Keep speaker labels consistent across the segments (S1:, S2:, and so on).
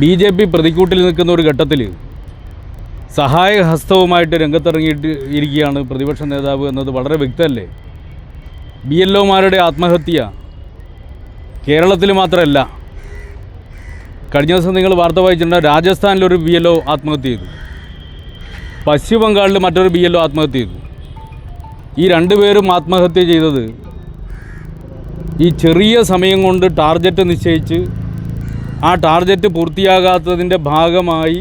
S1: B J P പ്രതിക്കൂട്ടിൽ നിൽക്കുന്ന ഒരു ഘട്ടത്തിൽ സഹായഹസ്തവുമായിട്ട് രംഗത്തിറങ്ങിയിട്ട് ഇരിക്കുകയാണ് പ്രതിപക്ഷ നേതാവ് എന്നത് വളരെ വ്യക്തമല്ലേ ബി എൽ ഒമാരുടെ ആത്മഹത്യ കേരളത്തിൽ മാത്രമല്ല കഴിഞ്ഞ ദിവസം നിങ്ങൾ വാർത്ത വായിച്ചിട്ടുണ്ട് രാജസ്ഥാനിലൊരു ബി എൽ ഒ ആത്മഹത്യ ചെയ്തു പശ്ചിമ ബംഗാളിൽ മറ്റൊരു ബി എൽ ഒ ആത്മഹത്യ ചെയ്തു ഈ രണ്ടുപേരും ആത്മഹത്യ ചെയ്തത് ഈ ചെറിയ സമയം കൊണ്ട് ടാർഗറ്റ് നിശ്ചയിച്ച് ആ ടാർഗറ്റ് പൂർത്തിയാകാത്തതിൻ്റെ ഭാഗമായി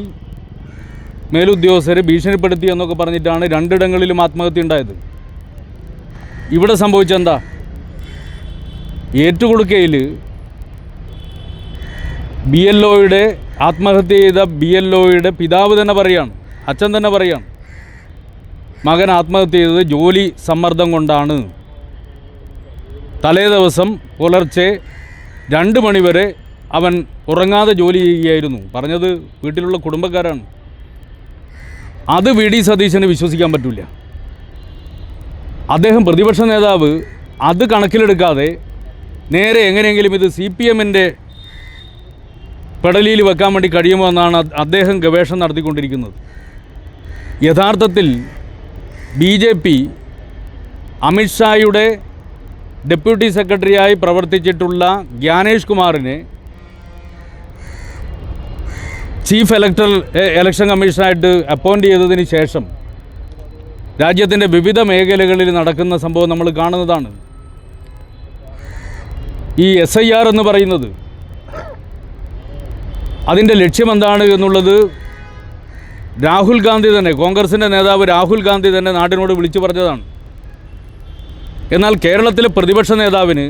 S1: മേലുദ്യോഗസ്ഥരെ ഭീഷണിപ്പെടുത്തി എന്നൊക്കെ പറഞ്ഞിട്ടാണ് രണ്ടിടങ്ങളിലും ആത്മഹത്യ ഉണ്ടായത് ഇവിടെ സംഭവിച്ചെന്താ ഏറ്റുകൊടുക്കയിൽ ബി എൽ ഒയുടെ ആത്മഹത്യ ചെയ്ത ബി എൽ ഒയുടെ പിതാവ് തന്നെ പറയാണ് അച്ഛൻ തന്നെ പറയാണ് മകൻ ആത്മഹത്യ ചെയ്തത് ജോലി സമ്മർദ്ദം കൊണ്ടാണ് തലേ ദിവസം പുലർച്ചെ രണ്ട് മണിവരെ അവൻ ഉറങ്ങാതെ ജോലി ചെയ്യുകയായിരുന്നു പറഞ്ഞത് വീട്ടിലുള്ള കുടുംബക്കാരാണ് അത് വി ഡി സതീശന് വിശ്വസിക്കാൻ പറ്റില്ല അദ്ദേഹം പ്രതിപക്ഷ നേതാവ് അത് കണക്കിലെടുക്കാതെ നേരെ എങ്ങനെയെങ്കിലും ഇത് സി പി എമ്മിൻ്റെ പെടലിയിൽ വെക്കാൻ വേണ്ടി കഴിയുമോ എന്നാണ് അദ്ദേഹം ഗവേഷണം നടത്തിക്കൊണ്ടിരിക്കുന്നത് യഥാർത്ഥത്തിൽ ബി ജെ പി അമിത്ഷായുടെ ഡെപ്യൂട്ടി സെക്രട്ടറിയായി പ്രവർത്തിച്ചിട്ടുള്ള ജ്ഞാനേഷ് കുമാറിനെ ചീഫ് ഇലക്ടറൽ ഇലക്ഷൻ കമ്മീഷനായിട്ട് അപ്പോയിൻ്റ് ചെയ്തതിന് ശേഷം രാജ്യത്തിൻ്റെ വിവിധ മേഖലകളിൽ നടക്കുന്ന സംഭവം നമ്മൾ കാണുന്നതാണ് ഈ എസ് ഐ ആർ എന്ന് പറയുന്നത് അതിൻ്റെ ലക്ഷ്യമെന്താണ് എന്നുള്ളത് രാഹുൽ ഗാന്ധി തന്നെ കോൺഗ്രസിൻ്റെ നേതാവ് രാഹുൽ ഗാന്ധി തന്നെ നാടിനോട് വിളിച്ചു പറഞ്ഞതാണ് എന്നാൽ കേരളത്തിലെ പ്രതിപക്ഷ നേതാവിന്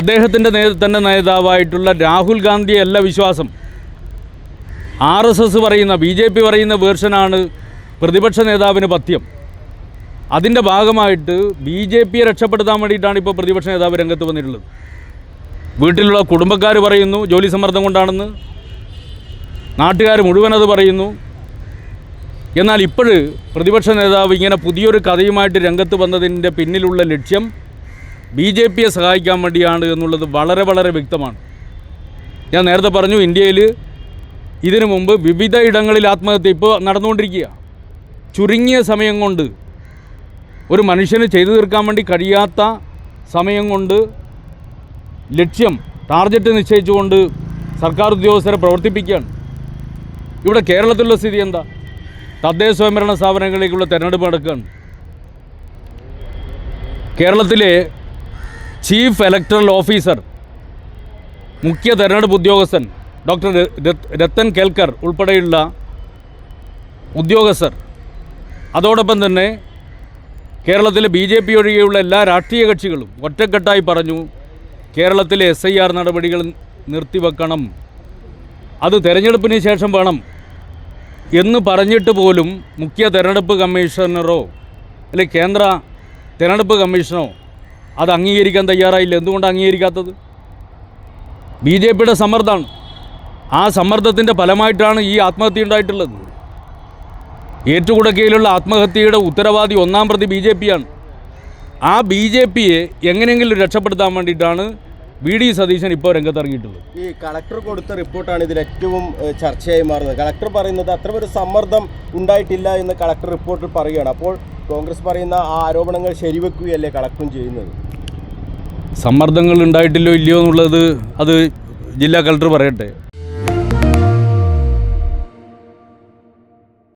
S1: അദ്ദേഹത്തിൻ്റെ തന്നെ നേതാവായിട്ടുള്ള രാഹുൽ ഗാന്ധിയല്ല വിശ്വാസം ആർ എസ് എസ് പറയുന്ന ബി ജെ പി പറയുന്ന വേർഷനാണ് പ്രതിപക്ഷ നേതാവിന് പത്യം അതിൻ്റെ ഭാഗമായിട്ട് ബി ജെ പിയെ രക്ഷപ്പെടുത്താൻ വേണ്ടിയിട്ടാണ് ഇപ്പോൾ പ്രതിപക്ഷ നേതാവ് രംഗത്ത് വന്നിട്ടുള്ളത് വീട്ടിലുള്ള കുടുംബക്കാർ പറയുന്നു ജോലി സമ്മർദ്ദം കൊണ്ടാണെന്ന് നാട്ടുകാർ മുഴുവൻ അത് പറയുന്നു എന്നാൽ ഇപ്പോൾ പ്രതിപക്ഷ നേതാവ് ഇങ്ങനെ പുതിയൊരു കഥയുമായിട്ട് രംഗത്ത് വന്നതിൻ്റെ പിന്നിലുള്ള ലക്ഷ്യം ബി ജെ പിയെ സഹായിക്കാൻ വേണ്ടിയാണ് എന്നുള്ളത് വളരെ വളരെ വ്യക്തമാണ് ഞാൻ നേരത്തെ പറഞ്ഞു ഇന്ത്യയിൽ ഇതിനു മുമ്പ് വിവിധ ഇടങ്ങളിൽ ആത്മഹത്യ ഇപ്പോൾ നടന്നുകൊണ്ടിരിക്കുക ചുരുങ്ങിയ സമയം കൊണ്ട് ഒരു മനുഷ്യന് ചെയ്തു തീർക്കാൻ വേണ്ടി കഴിയാത്ത സമയം കൊണ്ട് ലക്ഷ്യം ടാർഗറ്റ് നിശ്ചയിച്ചുകൊണ്ട് സർക്കാർ ഉദ്യോഗസ്ഥരെ പ്രവർത്തിപ്പിക്കുകയാണ് ഇവിടെ കേരളത്തിലുള്ള സ്ഥിതി എന്താ തദ്ദേശ സ്വയംഭരണ സ്ഥാപനങ്ങളിലേക്കുള്ള തെരഞ്ഞെടുപ്പ് നടക്കുകയാണ് കേരളത്തിലെ ചീഫ് ഇലക്ടറൽ ഓഫീസർ മുഖ്യ തെരഞ്ഞെടുപ്പ് ഉദ്യോഗസ്ഥൻ ഡോക്ടർ രത്തൻ കേൽക്കർ ഉൾപ്പെടെയുള്ള ഉദ്യോഗസ്ഥർ അതോടൊപ്പം തന്നെ കേരളത്തിലെ ബി ജെ പി ഒഴികെയുള്ള എല്ലാ രാഷ്ട്രീയ കക്ഷികളും ഒറ്റക്കെട്ടായി പറഞ്ഞു കേരളത്തിലെ എസ് ഐ ആർ നടപടികൾ നിർത്തിവെക്കണം അത് തെരഞ്ഞെടുപ്പിന് ശേഷം വേണം എന്ന് പറഞ്ഞിട്ട് പോലും മുഖ്യ തെരഞ്ഞെടുപ്പ് കമ്മീഷണറോ അല്ലെ കേന്ദ്ര തെരഞ്ഞെടുപ്പ് കമ്മീഷനോ അത് അംഗീകരിക്കാൻ തയ്യാറായില്ല എന്തുകൊണ്ട് അംഗീകരിക്കാത്തത് ബി ജെ പിയുടെ സമ്മർദ്ദമാണ് ആ സമ്മർദ്ദത്തിൻ്റെ ഫലമായിട്ടാണ് ഈ ആത്മഹത്യ ഉണ്ടായിട്ടുള്ളത് ഏറ്റുകുടക്കയിലുള്ള ആത്മഹത്യയുടെ ഉത്തരവാദി ഒന്നാം പ്രതി ബി ജെ പിയാണ് ആ ബി ജെ പിയെ എങ്ങനെയെങ്കിലും രക്ഷപ്പെടുത്താൻ വേണ്ടിയിട്ടാണ് വി ഡി സതീശൻ ഇപ്പോൾ രംഗത്തിറങ്ങിയിട്ടുള്ളത്
S2: ഈ കളക്ടർ കൊടുത്ത റിപ്പോർട്ടാണ് ഇതിൽ ഏറ്റവും ചർച്ചയായി മാറുന്നത് കളക്ടർ പറയുന്നത് അത്ര ഒരു സമ്മർദ്ദം ഉണ്ടായിട്ടില്ല എന്ന് കളക്ടർ റിപ്പോർട്ടിൽ പറയുകയാണ് അപ്പോൾ കോൺഗ്രസ് പറയുന്ന ആ ആരോപണങ്ങൾ ശരിവെക്കുകയല്ലേ കളക്ടറും ചെയ്യുന്നത്
S1: സമ്മർദ്ദങ്ങൾ ഉണ്ടായിട്ടില്ലോ ഇല്ലയോ എന്നുള്ളത് അത് ജില്ലാ കളക്ടർ പറയട്ടെ